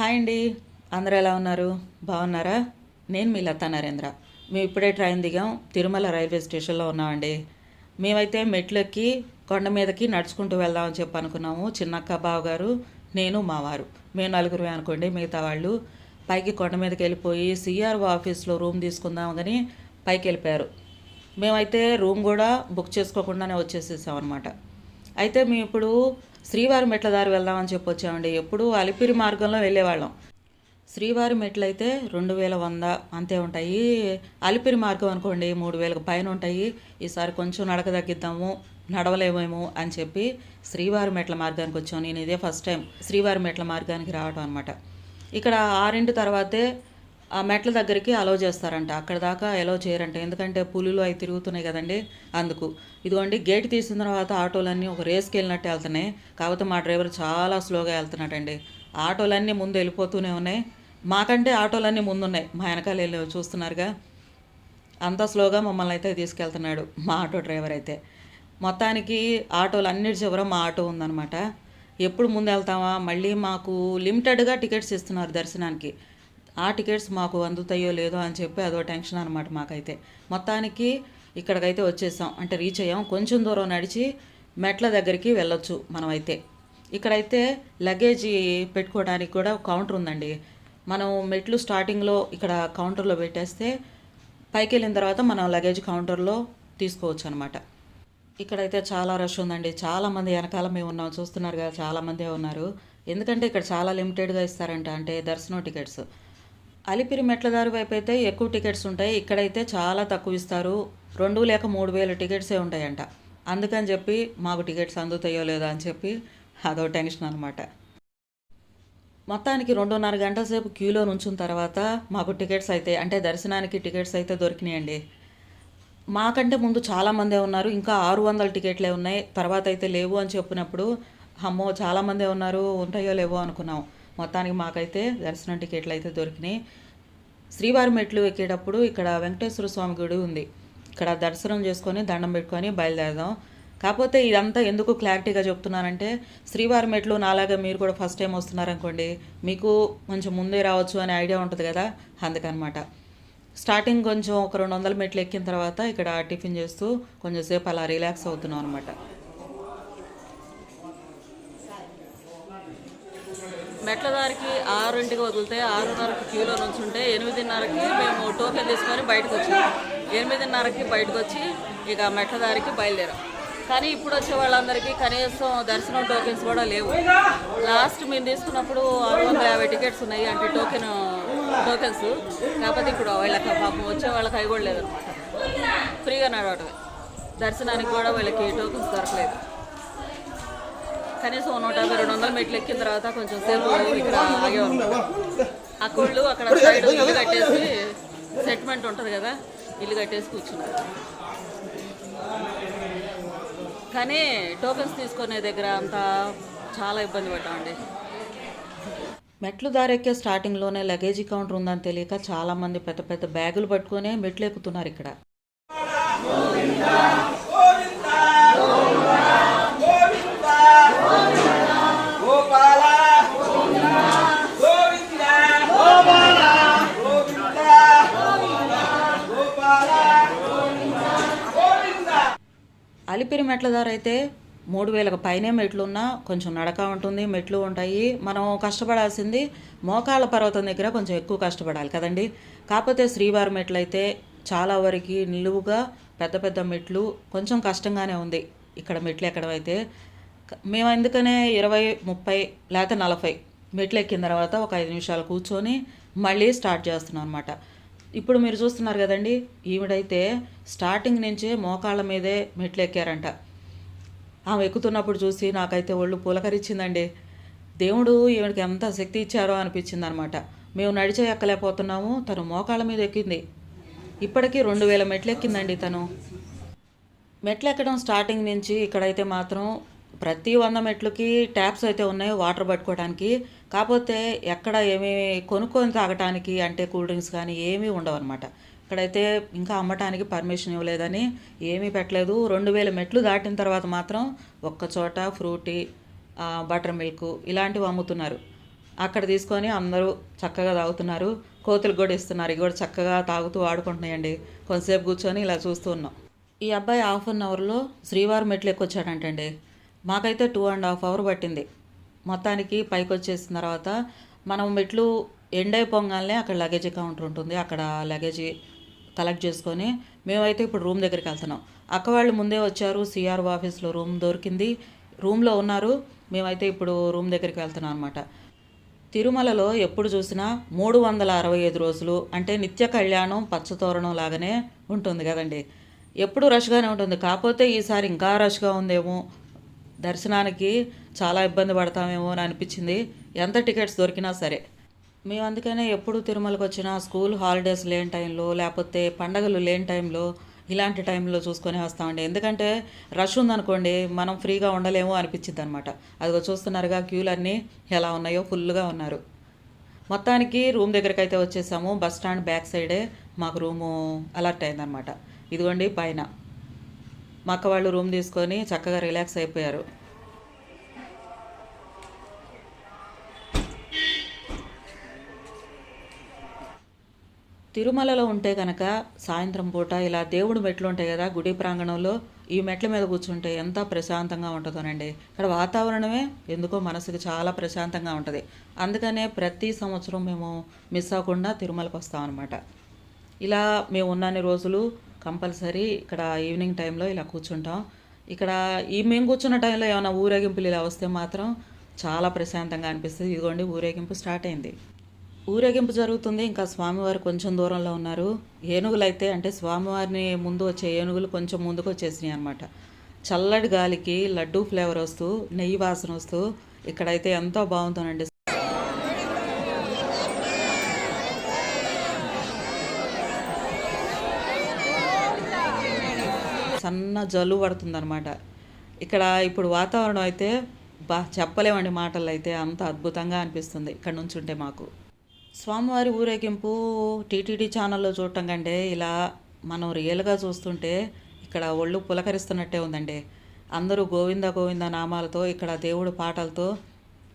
Hi అండి. అందరూ ఎలా ఉన్నారు? బాగున్నారా? నేను మీ లతా నరేంద్ర. మేము ఇప్పుడే ట్రైన్ దిగాం. తిరుమల రైల్వే స్టేషన్లో ఉన్నామండి. మేమైతే మెట్లెక్కి కొండ మీదకి నడుచుకుంటూ వెళ్దామని చెప్పి అనుకున్నాము. చిన్నక్క బావ గారు నేను మా వారు. మేము నలుగురు అనుకోండి మిగతా వాళ్ళు. పైకి కొండ మీదకి వెళ్ళిపోయి సిఆర్ఓ ఆఫీస్లో రూమ్ తీసుకుందాం కానీ పైకి వెళ్ళిపోయారు. మేమైతే రూమ్ కూడా బుక్ చేసుకోకుండానే వచ్చేసేసాం అనమాట అయితే మేము ఇప్పుడు శ్రీవారి మెట్ల దారి వెళ్దామని చెప్పి వచ్చామండి. ఎప్పుడూ అలిపిరి మార్గంలో వెళ్ళేవాళ్ళం. శ్రీవారి మెట్లు అయితే రెండు వేల వంద అంతే ఉంటాయి. అలిపిరి మార్గం అనుకోండి మూడు వేలకు పైన ఉంటాయి. ఈసారి కొంచెం నడక తగ్గిద్దాము నడవలేమేమో అని చెప్పి శ్రీవారి మెట్ల మార్గానికి వచ్చాం. నేను ఇదే ఫస్ట్ టైం శ్రీవారి మెట్ల మార్గానికి రావడం అనమాట ఇక్కడ ఆరింటి తర్వాతే ఆ మెట్ల దగ్గరికి అలో చేస్తారంట. అక్కడ దాకా అలో చేయరంట. ఎందుకంటే పులులు అవి తిరుగుతున్నాయి కదండి అందుకు. ఇదిగోండి గేట్ తీసిన తర్వాత ఆటోలన్నీ ఒక రేస్కి వెళ్ళినట్టు వెళ్తున్నాయి. కాకపోతే మా డ్రైవర్ చాలా స్లోగా వెళ్తున్నాడండి. ఆటోలన్నీ ముందు వెళ్ళిపోతూనే ఉన్నాయి. మాకంటే ఆటోలన్నీ ముందున్నాయి. మా వెనకాల వెళ్ళి చూస్తున్నారుగా. అంత స్లోగా మమ్మల్ని అయితే తీసుకెళ్తున్నాడు మా ఆటో డ్రైవర్ అయితే. మొత్తానికి ఆటోలు అన్నిటి చివర మా ఆటో ఉందన్నమాట. ఎప్పుడు ముందు వెళ్తామా మళ్ళీ మాకు లిమిటెడ్గా టికెట్స్ ఇస్తున్నారు దర్శనానికి. ఆ టికెట్స్ మాకు అందుతాయో లేదో అని చెప్పి అదో టెన్షన్ అనమాట మాకైతే. మొత్తానికి ఇక్కడికైతే వచ్చేసాం. అంటే రీచ్ అయ్యాం. కొంచెం దూరం నడిచి మెట్ల దగ్గరికి వెళ్ళొచ్చు మనమైతే. ఇక్కడైతే లగేజీ పెట్టుకోవడానికి కూడా కౌంటర్ ఉందండి. మనం మెట్లు స్టార్టింగ్లో ఇక్కడ కౌంటర్లో పెట్టేస్తే పైకి వెళ్ళిన తర్వాత మనం లగేజ్ కౌంటర్లో తీసుకోవచ్చు అనమాట ఇక్కడైతే చాలా రష్ ఉందండి. చాలామంది వెనకాల మేము ఉన్నాం. చూస్తున్నారు కదా చాలామందే ఉన్నారు. ఎందుకంటే ఇక్కడ చాలా లిమిటెడ్గా ఇస్తారంట. అంటే దర్శనం టికెట్స్ అలిపిరి మెట్ల దారి వైపు అయితే ఎక్కువ టికెట్స్ ఉంటాయి. ఇక్కడైతే చాలా తక్కువ ఇస్తారు. రెండు లేక మూడు వేల టికెట్సే ఉంటాయంట. అందుకని చెప్పి మాకు టికెట్స్ అందుతాయో లేదో అని చెప్పి అదో టెన్షన్ అనమాట మొత్తానికి రెండున్నర గంటల సేపు క్యూలో నుంచిన తర్వాత మాకు టికెట్స్ అయితే అంటే దర్శనానికి టికెట్స్ అయితే దొరికినాయండి. మాకంటే ముందు చాలామందే ఉన్నారు. ఇంకా ఆరు వందల టికెట్లే ఉన్నాయి. తర్వాత అయితే లేవు అని చెప్పినప్పుడు అమ్మో చాలామందే ఉన్నారు. ఉంటాయో లేవో అనుకున్నాం. మొత్తానికి మాకైతే దర్శనం టికెట్లు అయితే దొరికినాయి. శ్రీవారి మెట్లు ఎక్కేటప్పుడు ఇక్కడ వెంకటేశ్వర స్వామి గుడి ఉంది. ఇక్కడ దర్శనం చేసుకొని దండం పెట్టుకొని బయలుదేరదాం. కాకపోతే ఇదంతా ఎందుకు క్లారిటీగా చెప్తున్నానంటే శ్రీవారి మెట్లు నాలాగా మీరు కూడా ఫస్ట్ టైం వస్తున్నారనుకోండి మీకు కొంచెం ముందే రావచ్చు అనే ఐడియా ఉంటుంది కదా అందుకనమాట. స్టార్టింగ్ కొంచెం ఒక రెండు వందల మెట్లు ఎక్కిన తర్వాత ఇక్కడ టిఫిన్ చేస్తూ కొంచెం సేపు అలా రిలాక్స్ అవుతున్నాం అనమాట మెట్ల దారికి ఆరింటికి వదిలితే ఆరున్నరకి క్యూలో నుంచుంటే ఎనిమిదిన్నరకి మేము టోకెన్ తీసుకొని బయటకు వచ్చాం ఎనిమిదిన్నరకి బయటకు వచ్చి ఇక మెట్ల దారికి బయలుదేరాం. కానీ ఇప్పుడు వచ్చే వాళ్ళందరికీ కనీసం దర్శనం టోకెన్స్ కూడా లేవు. లాస్ట్ మేము తీసుకున్నప్పుడు ఆరు వందల యాభై టికెట్స్ ఉన్నాయి అంటే టోకెన్ టోకెన్స్. కాకపోతే ఇప్పుడు వాళ్ళకి పాపం వచ్చే వాళ్ళకి అవి కూడా లేదనమాట ఫ్రీగా నడవటమే దర్శనానికి కూడా వాళ్ళకి టోకెన్స్ దొరకలేదు. కనీసం నూట యాభై రెండు వందల మెట్లు ఎక్కిన తర్వాత కొంచెం సేపు ఇక్కడ ఆగేవారు అక్కళ్ళు అక్కడ సైడ్ ఇల్లు కట్టేసి సెటిల్మెంట్ ఉంటుంది కదా ఇల్లు కట్టేసి కూర్చున్నారు కానీ టోకెన్స్ తీసుకునే దగ్గర అంతా చాలా ఇబ్బంది పడ్డామండి. మెట్లు దారెక్కే స్టార్టింగ్లోనే లగేజీ కౌంటర్ ఉందని తెలియక చాలామంది పెద్ద పెద్ద బ్యాగులు పట్టుకొని మెట్లు ఎక్కుతున్నారు ఇక్కడ. అలిపిరి మెట్ల దారి అయితే మూడు వేలకు పైనే మెట్లున్నా కొంచెం నడక ఉంటుంది మెట్లు ఉంటాయి. మనం కష్టపడాల్సింది మోకాళ్ళ పర్వతం దగ్గర కొంచెం ఎక్కువ కష్టపడాలి కదండి. కాకపోతే శ్రీవారి మెట్లు అయితే చాలా వరకు నిలువుగా పెద్ద పెద్ద మెట్లు కొంచెం కష్టంగానే ఉంది. ఇక్కడ మెట్లు ఎక్కడమైతే మేము ఎందుకనే ఇరవై ముప్పై లేకపోతే నలభై మెట్లు ఎక్కిన తర్వాత ఒక ఐదు నిమిషాలు కూర్చొని మళ్ళీ స్టార్ట్ చేస్తున్నాం అనమాట ఇప్పుడు మీరు చూస్తున్నారు కదండి ఈవిడైతే స్టార్టింగ్ నుంచే మోకాళ్ళ మీదే మెట్లు ఎక్కారంట ఆమె ఎక్కుతున్నప్పుడు చూసి నాకైతే ఒళ్ళు పులకరించిందండి. దేవుడు ఈవిడికి ఎంత శక్తి ఇచ్చారో అనిపించింది అనమాట మేము నడిచే ఎక్కలేకపోతున్నాము తను మోకాళ్ళ మీద ఎక్కింది. ఇప్పటికీ రెండు వేల మెట్లు ఎక్కిందండి తను. మెట్లు ఎక్కడం స్టార్టింగ్ నుంచి ఇక్కడైతే మాత్రం ప్రతి వంద మెట్లకి ట్యాప్స్ అయితే ఉన్నాయి వాటర్ పట్టుకోవడానికి. కాకపోతే ఎక్కడ ఏమీ కొనుక్కొని తాగటానికి అంటే కూల్ డ్రింక్స్ కానీ ఏమీ ఉండవు అనమాట ఇక్కడైతే ఇంకా అమ్మటానికి పర్మిషన్ ఇవ్వలేదని ఏమీ పెట్టలేదు. రెండు వేల మెట్లు దాటిన తర్వాత మాత్రం ఒక్కచోట ఫ్రూటీ బటర్ మిల్క్ ఇలాంటివి అమ్ముతున్నారు. అక్కడ తీసుకొని అందరూ చక్కగా తాగుతున్నారు. కోతులు కూడా ఇస్తున్నారు. ఇవి కూడా చక్కగా తాగుతూ ఆడుకుంటున్నాయండి. కొంతసేపు కూర్చొని ఇలా చూస్తూ ఉన్నాం. ఈ అబ్బాయి హాఫ్ అన్ అవర్లో శ్రీవారి మెట్లు ఎక్కొచ్చాడంటండి మాకైతే టూ అండ్ హాఫ్ అవర్ పట్టింది. మొత్తానికి పైకి వచ్చేసిన తర్వాత మనం మెట్లు ఎండ్ అయిపోగానే అక్కడ లగేజ్ కౌంటర్ ఉంటుంది. అక్కడ లగేజ్ కలెక్ట్ చేసుకొని మేమైతే ఇప్పుడు రూమ్ దగ్గరికి వెళ్తున్నాం. అక్క వాళ్ళు ముందే వచ్చారు. సిఆర్ ఆఫీస్లో రూమ్ దొరికింది. రూమ్లో ఉన్నారు. మేమైతే ఇప్పుడు రూమ్ దగ్గరికి వెళ్తున్నాం అనమాట తిరుమలలో ఎప్పుడు చూసినా మూడు వందల అరవై ఐదు రోజులు అంటే నిత్య కళ్యాణం పచ్చతోరణం లాగానే ఉంటుంది కదండి. ఎప్పుడు రష్గానే ఉంటుంది. కాకపోతే ఈసారి ఇంకా రష్గా ఉందేమో. దర్శనానికి చాలా ఇబ్బంది పడతామేమో అని అనిపించింది. ఎంత టికెట్స్ దొరికినా సరే. మేము అందుకనే ఎప్పుడు తిరుమలకు వచ్చినా స్కూల్ హాలిడేస్ లేని టైంలో లేకపోతే పండగలు లేని టైంలో ఇలాంటి టైంలో చూసుకొని వస్తామండి. ఎందుకంటే రష్ ఉందనుకోండి మనం ఫ్రీగా ఉండలేము అనిపించింది అనమాట అదిగో చూస్తున్నారుగా క్యూలు అన్నీ ఎలా ఉన్నాయో ఫుల్గా ఉన్నారు. మొత్తానికి రూమ్ దగ్గరికి అయితే వచ్చేసాము. బస్ స్టాండ్ బ్యాక్ సైడే మాకు రూము అలర్ట్ అయిందనమాట ఇదిగోండి పైన. మా అక్క వాళ్ళు రూమ్ తీసుకొని చక్కగా రిలాక్స్ అయిపోయారు. తిరుమలలో ఉంటే కనుక సాయంత్రం పూట ఇలా దేవుడు మెట్లు ఉంటాయి కదా గుడి ప్రాంగణంలో ఈ మెట్ల మీద కూర్చుంటే ఎంత ప్రశాంతంగా ఉంటుందోనండి. ఇక్కడ వాతావరణమే ఎందుకో మనసుకి చాలా ప్రశాంతంగా ఉంటుంది. అందుకనే ప్రతి సంవత్సరం మేము మిస్ అవ్వకుండా తిరుమలకు వస్తాం అనమాట ఇలా మేము ఉన్నన్ని రోజులు కంపల్సరీ ఇక్కడ ఈవినింగ్ టైంలో ఇలా కూర్చుంటాం. ఇక్కడ ఈ మేము కూర్చున్న టైంలో ఏమైనా ఊరేగింపులు ఇలా వస్తే మాత్రం చాలా ప్రశాంతంగా అనిపిస్తుంది. ఇదిగోండి ఊరేగింపు స్టార్ట్ అయింది. ఊరేగింపు జరుగుతుంది. ఇంకా స్వామివారు కొంచెం దూరంలో ఉన్నారు. ఏనుగులు అయితే అంటే స్వామివారిని ముందు వచ్చే ఏనుగులు కొంచెం ముందుకు వచ్చేసినాయి అనమాట చల్లటి గాలికి లడ్డూ ఫ్లేవర్ వస్తూ నెయ్యి వాసన వస్తూ ఇక్కడైతే ఎంతో బాగుంటుందండి. సన్న జల్లు పడుతుందన్నమాట. ఇక్కడ ఇప్పుడు వాతావరణం అయితే బా చెప్పలేమండి మాటలు అయితే అంత అద్భుతంగా అనిపిస్తుంది. ఇక్కడ నుంచి ఉంటే మాకు. స్వామివారి ఊరేగింపు టీటీడీ ఛానల్లో చూడటం కంటే ఇలా మనం రియల్గా చూస్తుంటే ఇక్కడ ఒళ్ళు పులకరిస్తున్నట్టే ఉందండి. అందరూ గోవింద గోవింద నామాలతో ఇక్కడ దేవుడు పాటలతో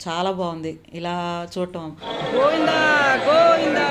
చాలా బాగుంది. ఇలా చూడటం. గోవింద గోవింద!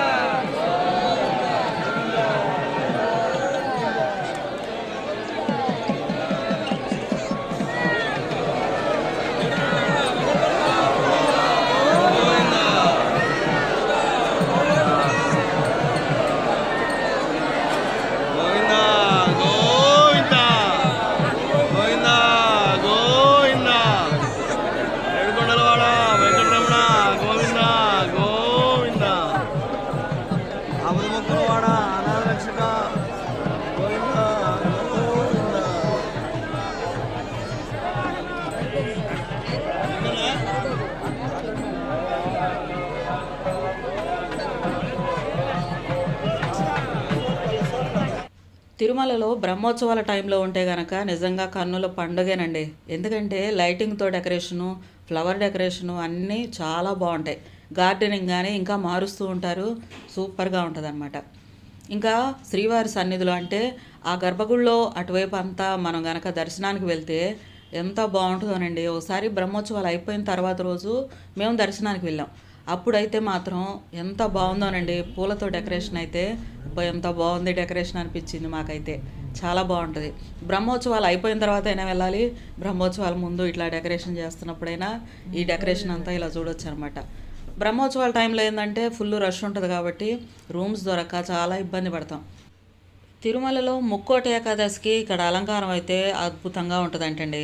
తిరుమలలో బ్రహ్మోత్సవాల టైంలో ఉంటే గనక నిజంగా కన్నుల పండుగేనండి. ఎందుకంటే లైటింగ్తో డెకరేషను ఫ్లవర్ డెకరేషను అన్నీ చాలా బాగుంటాయి. గార్డెనింగ్ కానీ ఇంకా మారుస్తూ ఉంటారు. సూపర్గా ఉంటుందన్నమాట. ఇంకా శ్రీవారి సన్నిధిలో అంటే ఆ గర్భగుడిలో అటువైపు అంతా మనం గనక దర్శనానికి వెళ్తే ఎంత బాగుంటుందోనండి. ఒకసారి బ్రహ్మోత్సవాలు అయిపోయిన తర్వాత రోజు మేము దర్శనానికి వెళ్ళాం. అప్పుడైతే మాత్రం ఎంత బాగుందోనండి. పూలతో డెకరేషన్ అయితే అబ్బా, ఎంత బాగుంది డెకరేషన్ అనిపించింది మాకైతే. చాలా బాగుంటుంది. బ్రహ్మోత్సవాలు అయిపోయిన తర్వాత అయినా వెళ్ళాలి. బ్రహ్మోత్సవాల ముందు ఇట్లా డెకరేషన్ చేస్తున్నప్పుడైనా ఈ డెకరేషన్ అంతా ఇలా చూడొచ్చు అనమాట బ్రహ్మోత్సవాల టైంలో ఏంటంటే ఫుల్ రష్ ఉంటుంది కాబట్టి రూమ్స్ దొరక్క చాలా ఇబ్బంది పడతాం. తిరుమలలో ముక్కోటి ఏకాదశికి ఇక్కడ అలంకారం అయితే అద్భుతంగా ఉంటుందంటండి.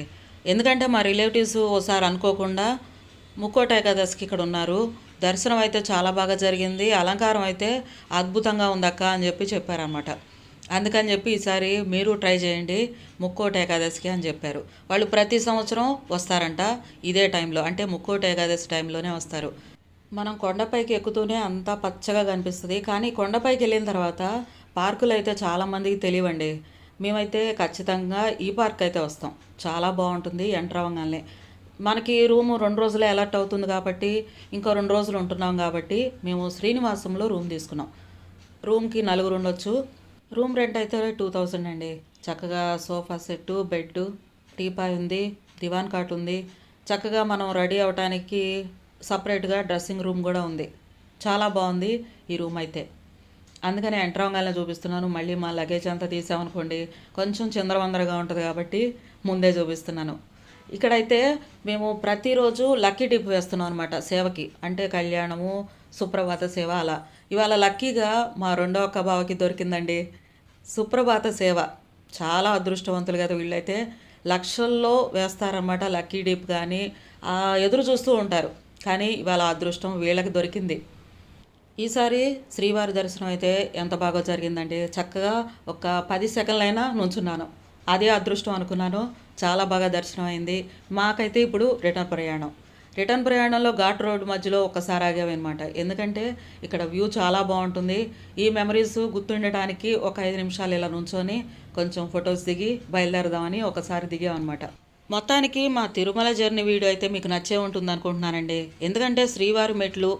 ఎందుకంటే మా రిలేటివ్స్ ఓసారి అనుకోకుండా ముక్కోట ఏకాదశికి ఇక్కడ ఉన్నారు. దర్శనం అయితే చాలా బాగా జరిగింది. అలంకారం అయితే అద్భుతంగా ఉందక్క అని చెప్పి చెప్పారనమాట అందుకని చెప్పి ఈసారి మీరు ట్రై చేయండి. ముక్కోటి ఏకాదశికి అని చెప్పారు. వాళ్ళు ప్రతి సంవత్సరం వస్తారంట ఇదే టైంలో. అంటే ముక్కోటి ఏకాదశి టైంలోనే వస్తారు. మనం కొండపైకి ఎక్కుతూనే అంతా పచ్చగా కనిపిస్తుంది. కానీ కొండపైకి వెళ్ళిన తర్వాత పార్కులు అయితే చాలామందికి తెలియవండి మేమైతే ఖచ్చితంగా ఈ పార్క్ అయితే వస్తాం. చాలా బాగుంటుంది ఎంటర్ అవ్వగానే మనకి రూము రెండు రోజులే అలర్ట్ అవుతుంది కాబట్టి ఇంకో రెండు రోజులు ఉంటున్నాం కాబట్టి మేము శ్రీనివాసంలో రూమ్ తీసుకున్నాం. రూమ్కి నలుగురు ఉండొచ్చు. రూమ్ రెంట్ అయితే టూ థౌజండ్ అండి. చక్కగా సోఫా సెట్టు బెడ్ టీపాయ్ ఉంది దివాన్ కాట్ ఉంది. చక్కగా మనం రెడీ అవడానికి సపరేట్గా డ్రెస్సింగ్ రూమ్ కూడా ఉంది. చాలా బాగుంది ఈ రూమ్ అయితే. అందుకని ఎంటర్ చూపిస్తున్నాను. మళ్ళీ మా లగేజ్ అంతా తీసామనుకోండి కొంచెం చిందరవందరగా ఉంటుంది కాబట్టి ముందే చూపిస్తున్నాను. ఇక్కడైతే మేము ప్రతిరోజు లక్కీ డిప్ వేస్తున్నాం అనమాట సేవకి. అంటే కళ్యాణము సుప్రభాత సేవ అలా. ఇవాళ లక్కీగా మా రెండో అక్క బావకి దొరికిందండి. సుప్రభాత సేవ. చాలా అదృష్టవంతులు కదా వీళ్ళైతే. లక్షల్లో వేస్తారన్నమాట లక్కీ డిప్ కానీ ఎదురు చూస్తూ ఉంటారు. కానీ ఇవాళ అదృష్టం వీళ్ళకి దొరికింది. ఈసారి శ్రీవారి దర్శనం అయితే ఎంత బాగా జరిగిందండి చక్కగా ఒక పది సెకండ్లైనా నుంచున్నాను. అదే అదృష్టం అనుకున్నాను. చాలా బాగా దర్శనం అయింది మాకైతే ఇప్పుడు రిటర్న్ ప్రయాణం. రిటర్న్ ప్రయాణంలో ఘాట్ రోడ్ మధ్యలో ఒక్కసారి ఆగామన్నమాట. ఎందుకంటే ఇక్కడ వ్యూ చాలా బాగుంటుంది. ఈ మెమరీస్ గుర్తుండటానికి ఒక ఐదు నిమిషాలు ఇలా నుంచొని కొంచెం ఫొటోస్ దిగి బయలుదేరదామని ఒకసారి దిగామన్నమాట. మొత్తానికి మా తిరుమల జర్నీ వీడియో అయితే మీకు నచ్చే ఉంటుంది అనుకుంటున్నానండి. ఎందుకంటే శ్రీవారి మెట్లు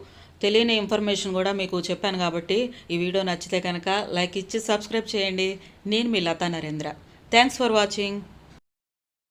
తెలియని ఇన్ఫర్మేషన్ కూడా మీకు చెప్పాను కాబట్టి ఈ వీడియో నచ్చితే కనుక లైక్ ఇచ్చి సబ్స్క్రైబ్ చేయండి. నేను మీ Latha Narendra. Thanks for watching.